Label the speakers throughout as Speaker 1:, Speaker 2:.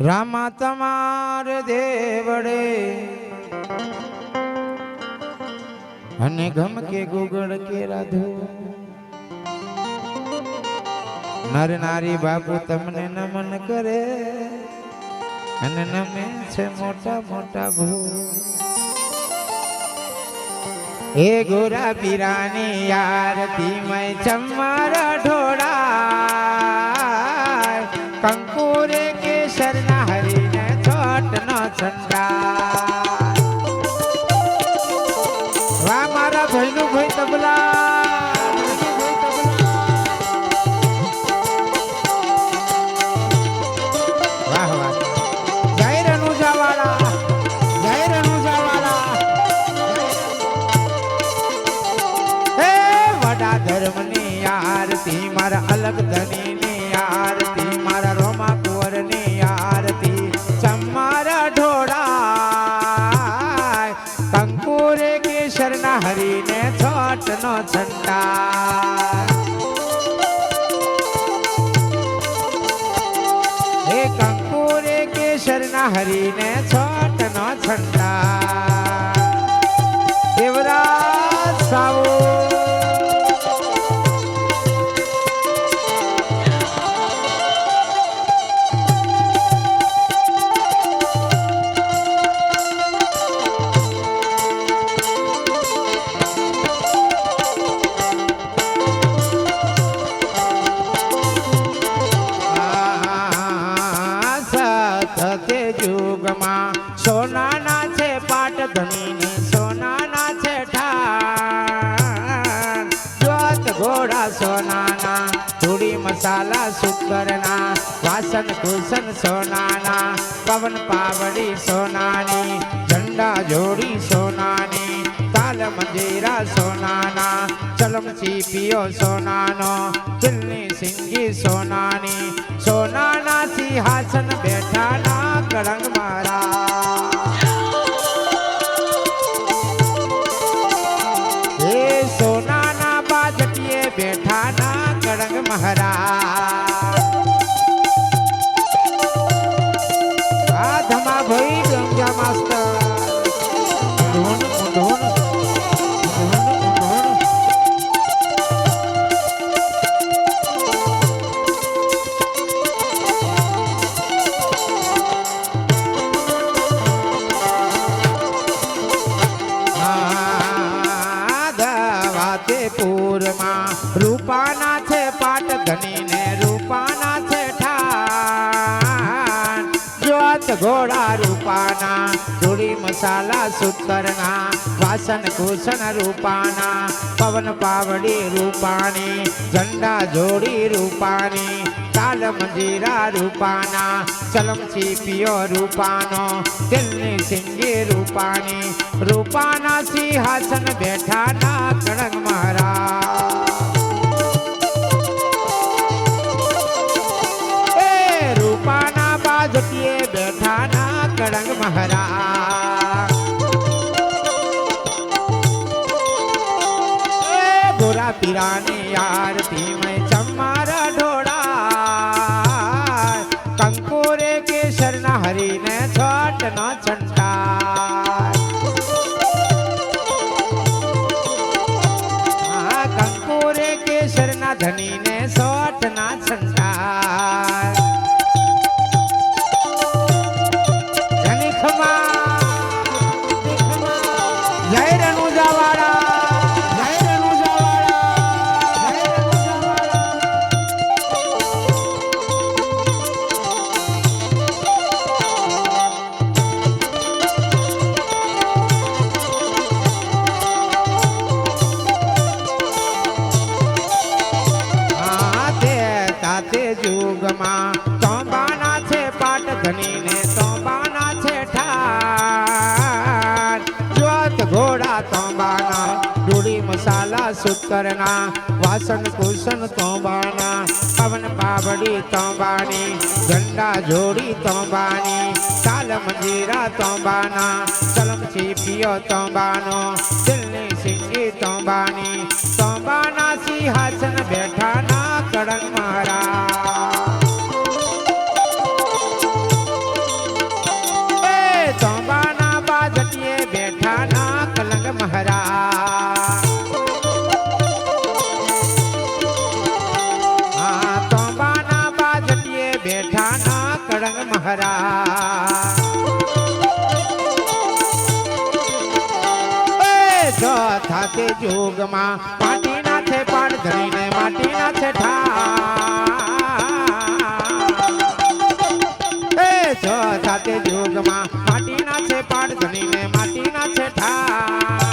Speaker 1: રામા તમાર દેવડે. અને ગમ કે ગુગળ કે રાધો. નર નારી બાપુ તમને નમન કરે. અને નમે છે મોટા મોટા ભૂ. એ ગોરા પીરાની યારતી મય ચમ્માર ઢોળા. મારા અલગ ધનીની આરતી, મારા રોમા કુંવરની આરતી, ચમારા ઢોળાય. કંકુરે છોટ નો હરીને છોટ નો છંટા ધણીને સોનાના છે ઠાણ જોત ઘોડા સોનાના, ધૂળી મસાલા શુકરના વાસન કુસન સોનાના, પવન પાવડી સોનાની, ઝંડા જોડી સોનાની, તાલ મંજીરા સોનાના, ચલમ ચીપીઓ સોનાનો, દિલની સિંગી સોનાની, સોનાના સિંહાસન બેઠાના કળંગ રૂપાના છે પાટ ધનીને રૂપાના છે ઠાણ જોત ઘોડા રૂપાના ધૂળી મસાલા સુતરના વાસન કુસન રૂપાના પવન પાવડી રૂપાની ઝંડા જોડી રૂપાની તાલ મંજીરા રૂપાના ચલમ ચીપીઓ રૂપાનો દિલની સિંગી રૂપાની રૂપાના સિંહાસન બેઠાના કણક મહારાજ ગોરા પીરાની આરતી મેં ચમારા સુતરના વાસણ કુસન તોંબાના પવન પાવડી તોંબાની ઝંડા જોડી તોંબાની તાલ મંજીરા તોંબાના ચલમ ચીપીઓ તોંબાનો, દિલની સિંગી તોંબાની તોંબાના સિંહાસન બેઠાના કળંગ તે જોગમાં માટીના છે પાડ ધરીને માટીના છે ઠા એ ચોથા સાથે જોગમાં માટીના છે પાડ ધરીને માટીના છે ઠા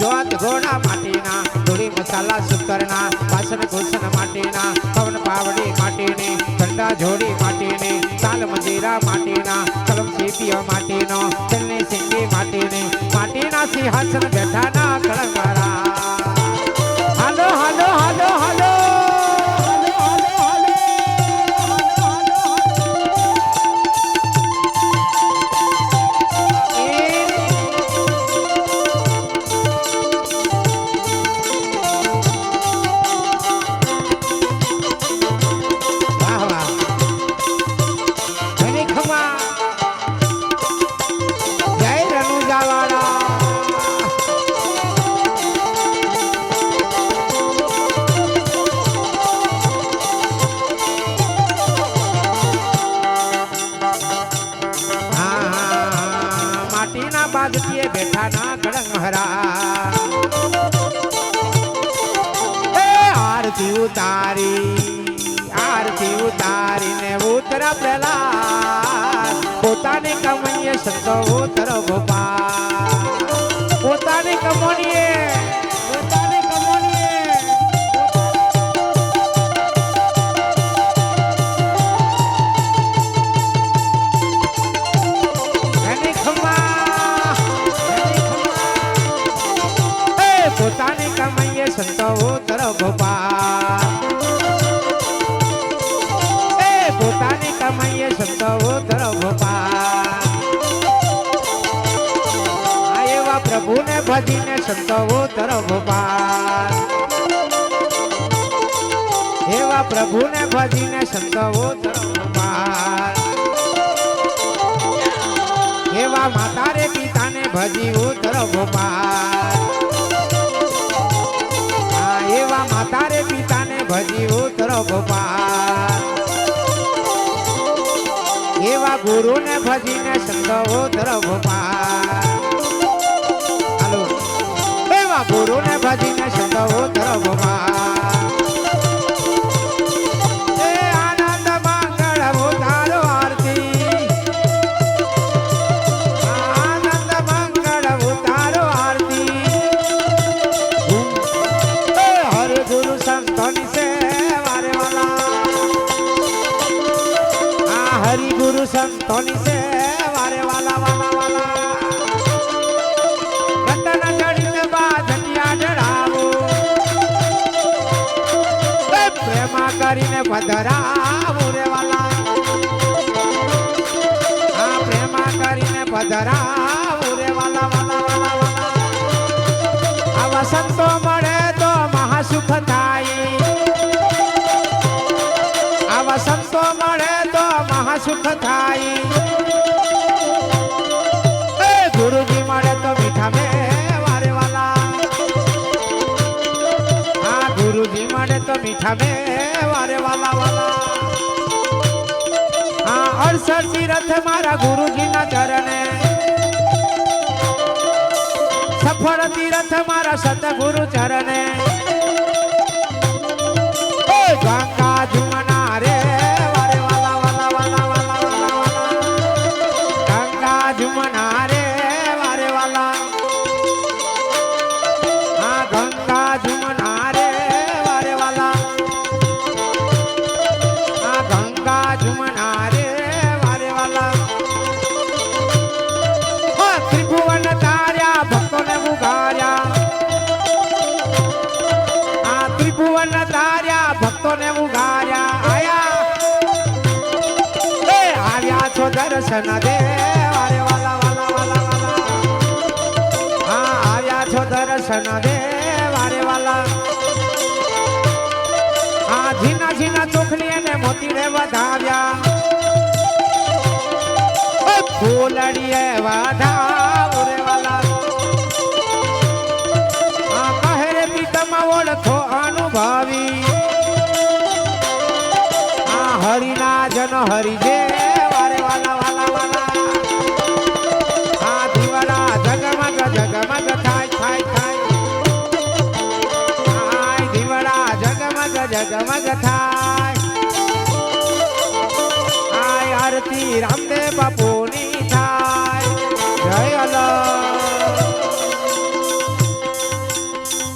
Speaker 1: જોત ઘોડા માટીના, ધોળી મસાલા સુકરના, વાસણ કુસન માટીના, પવન પાવડી માટીની ઠંડા જોડી માટીની, તાલ મંદિરા માટીના, કલમ સીપીઓ માટીનો ચલની સિંગી માટીની, માટીના સિંહાસન બેઠાના કળંગારા આરતી ઉતારી આરતી ઉતારીને ઉતર પેલા પોતાની કમાઈએ સંતો ઉતર ગોપાલ. પોતાની કમોનીએ ઉતર એ પોતાની કમાઈએ સંતો ઉતર ગોપાલ આ એવા પ્રભુને ભજીને સંતો ઉતર ગોપાલ એવા પ્રભુને ભજીને સંતો ઉતર ગોપાલ એવા માતા રે પિતાને ભજી ઉતર ગોપાલ ગોપાલ એવા ગુરુને ભજીને સંતો તરફ હાલો. એવા ગુરુને ભજીને સંતો તરફ ગોપાલ પ્રેમા કરીને પધરાવો રે વાલા. હા, પ્રેમા કરીને પધરાવો રે વાલા વાલા વાલા વાલા. આવા સંતો મળે તો મહાસુખ થાય. આવા સંતો મળે તો મહાસુખ થાય. મળે તો મીઠા મે વારે વાલા વાલા. હા અડસઠ તીરથ મારા ગુરુજીના ચરણે. સફળ તીરથ મારા સતગુરુ ચરણે. ત્રિભુવન તાર્યા, ભક્તોને ઉગાર્યા આ ત્રિભુવન તાર્યા, ભક્તોને ઉગાર્યા આયા. એ, આવ્યા છો દર્શન દે વારે વાલા વાલા વાલા વાલા. હા, આવ્યા છો દર્શન દે વારે વાલા. આ ઝીના ઝીના ચોખલી અને મોતી રે વધાવ્યા. ફૂલડીએ વાધાવ જગમગ થાય આય આરતી રામદેવ બાપુની થાય જય અલો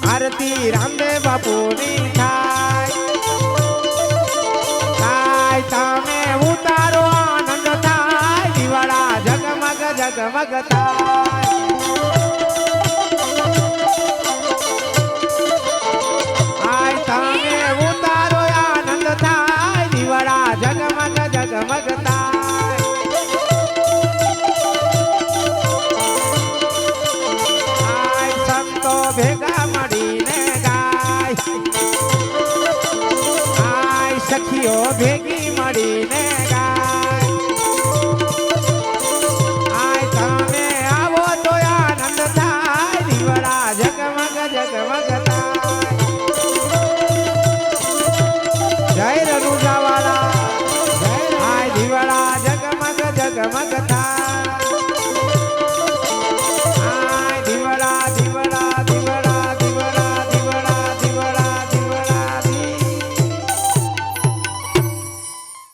Speaker 1: આરતી રામદેવ બાપુની થાય જગમગતા Давай,